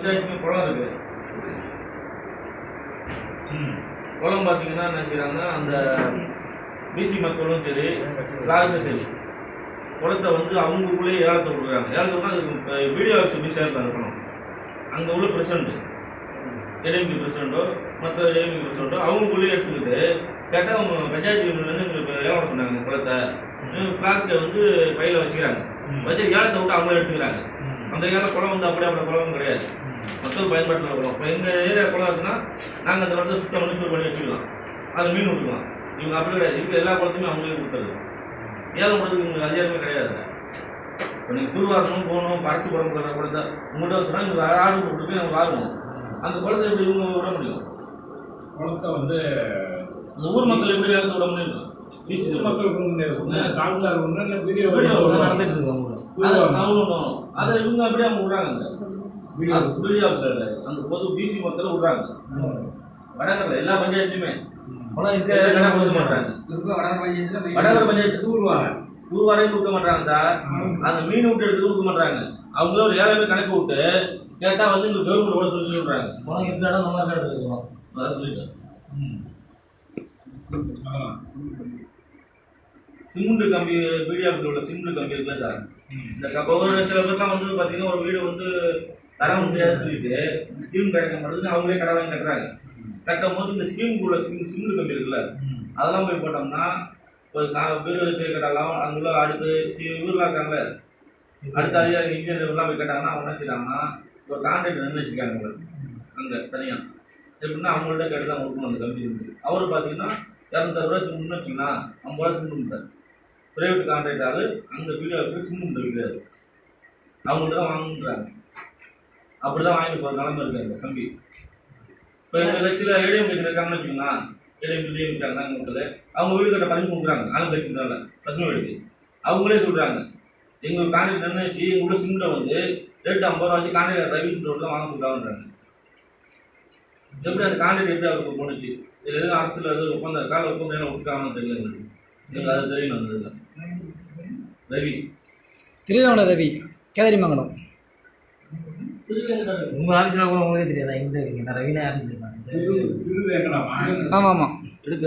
குளம் இருக்கு குளம் பார்த்தீங்கன்னா என்ன செய்றாங்கன்னா அந்த பிசி மக்களும் சரி எல்லாருமே சரி. குளத்தை வந்து அவங்களுக்குள்ளே ஏலத்தை கொடுக்குறாங்க. ஏலத்தை விட்டா அதுக்கு வீடியோ ஆஃபீஸ் போய் சேர்த்து அனுப்பணும். அங்கே உள்ள பிரசிடண்ட் ஏடிஎம்கே பிரசிடண்டோ மற்ற ஏடிஎம்கே பிரசிடண்டோ அவங்களுக்குள்ளேயே எடுத்துக்கிட்டு கேட்டால் அவங்க பஞ்சாயத்து யூனியன்லேருந்து எங்களுக்கு ஏலம் சொன்னாங்க குளத்தை. பிளாக்கை வந்து பையில வச்சுக்கிறாங்க. வச்சு ஏலத்தை விட்டு அவங்களே எடுத்துக்கிறாங்க. அந்த ஏலம் குளம் வந்து அப்படியே அப்படி குளம் கிடையாது. மக்கள் பயன்பாட்டில் குளம். இப்போ எங்கள் ஏரியா குளம் இருக்குன்னா நாங்கள் அந்த இடத்த சுத்தம் பண்ணி சூர் பண்ணி வச்சுக்கலாம். அது மீன் விட்டுக்கலாம் இவங்க அப்படி கிடையாது. இருக்கிற எல்லா குளத்தையுமே அவங்களே கொடுத்துருது ஏலம் விடுறதுக்கு உங்களுக்கு அதிகாரமே கிடையாது. இப்போ நீங்கள் குருவாரணும் போகணும் குளம் கொடுத்த குளத்தை உங்கள்கிட்ட சொன்னால் இங்கே ஆடு கொடுத்து போய் நம்ம வாங்கணும் அந்த குளத்தை எப்படி இவங்க விட முடியும்? குளத்தை வந்து ஊர் மக்கள் எப்படி ஏலத்தை விட முடியும்? சிசி மக்களுக்கு தாழ்ந்தார் ஒன்று இல்லை நடந்துட்டு அதை அவங்களும் அதை இவங்க அப்படியே அவங்க விடுறாங்க ஆஃபீஸில் இல்லை அந்த பொது பிசி மக்களை விடுறாங்க. வடகரில் எல்லா பஞ்சாயத்துலையுமே. வடகர பஞ்சாயத்து தூருவாங்க ஊர் வரையும் கொடுக்க மாட்டாங்க சார். அந்த மீன் விட்டு எடுத்து கொடுக்க மாட்டாங்க. அவங்களே ஒரு ஏழாமே கணக்கு விட்டு கேட்டா வந்து இந்த கவர்மெண்ட் ஓட சொல்லி சொல்றாங்க குளம் இருக்க. இடம் சொல்லிட்டேன். சிமெண்ட் கம்பி பிடிஆஃபில் உள்ள சிமெண்ட் கம்பி இருக்குல்ல சார்? இந்த ஒரு சில பேர்லாம் வந்து பார்த்தீங்கன்னா ஒரு வீடு வந்து தர முடியாதுன்னு சொல்லிட்டு ஸ்கீம் கிடைக்க மாட்டேங்குது அவங்களே கடை வாங்கி கட்டுறாங்க. கட்டும் போது இந்த ஸ்கீமுக்குள்ள சிம் சிமெண்ட் கம்பி இருக்குல்ல அதெல்லாம் போய் போட்டோம்னா வீடு வச்சு கட்டலாம் அங்குள்ள அடுத்து சி ஊர்லாம் இருக்காங்கல்ல அடுத்த அதிகாரி இன்ஜினியர் எல்லாம் போய் கேட்டாங்கன்னா அவங்க என்ன செய்றாங்கன்னா ஒரு கான்ட்ராக்ட் நின்று வச்சுருக்காங்க அங்கே தனியாக எப்படின்னா அவங்கள்ட்ட கேட்டு தான் கொடுக்கணும் அந்த கம்பெனி வந்து. அவர் பார்த்தீங்கன்னா இரநூத்தாறு ரூபா சிமெண்ட்னு வச்சுங்கன்னா ஐம்பது ரூபா சிமெண்ட் பிரைவேட் கான்ட்ராக்ட் ஆளு அங்கே வீடியோ சிம் சிமெண்ட் விற்கிறாரு அவங்கள்ட்ட தான் வாங்குன்றாங்க அப்படி தான் வாங்கிட்டு போகிற நிலமை இருக்கு அந்த கம்பி. இப்போ எங்கள் கட்சியில் ஏடிஎம் கட்சியில் இருக்காங்கன்னு வச்சுக்கோங்களா ஏடிஎம் வீடியோ இருக்காங்க மக்கள் அவங்க வீடு கட்ட பண்ணி கொடுக்குறாங்க ஆளும் கட்சினால பசுமை வீடுக்கு. அவங்களே சொல்கிறாங்க எங்கள் கான்ட்ராக்ட் நிர்ணயிச்சு எங்கள் உள்ள சிமெண்ட்டை வந்து ரேட்டு ஐம்பது ரூபாய்க்கு கான்ட்ராக்ட் ரவி ரோட்டில் வாங்க சொல்கிறாங்கன்றாங்க எப்படி அந்த கான்ட்ராக்ட் எப்படி அவருக்கு போணுச்சு? இது எதுவும் அரசில் எதுவும் ஒப்பந்தம் இருக்கா இல்லை ஒப்பந்தம் என்ன விட்டுருக்காங்கன்னு தெரியல எங்களுக்கு எங்களுக்கு அது தெரியணும் அந்த இதில். ரவி. திருவேங்கட ரவி கேதரிமங்கலம். உங்க ஆஃபீஸ்ல கூட உங்களுக்கே தெரியாதா? எங்க இருக்கீங்க? நான் ரவினா யாருன்னு தெரியுமா? ஆமாம் ஆமாம் எடுத்து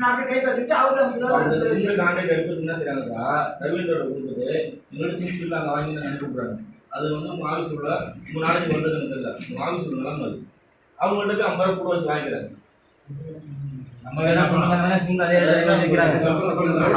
ஒரு வீடியோ எடுத்து கொடுத்துருச்சு. அப்புறம் சொல்லுங்க அது வச்சு அப்படியே காட்டுல விட்டுட்டு கேட்டா ஸ்டாக் சரியா அப்படிங்க நான் அப்படியே கை பார்த்துட்டு அவரு அந்த அவங்க கான்ட்ராக்ட் என்ன செய்றாங்க சார் ரவீந்திரோட கொடுத்துட்டு எங்களோட சிங்கிள் அங்கே வாங்கி விட்றாங்க. அது வந்து உங்கள் ஆஃபீஸ் உள்ள நாளைக்கு வந்ததுன்னு தெரியல. உங்கள் ஆஃபீஸ் உள்ள அது. அவங்கள்ட்ட போய் ஐம்பது ரூபா கூட வச்சு வாங்கிக்கிறாங்க நம்ம வேணா சொன்னாங்க சிம் அதே இடத்துல வைக்கிறாங்க. அப்புறம்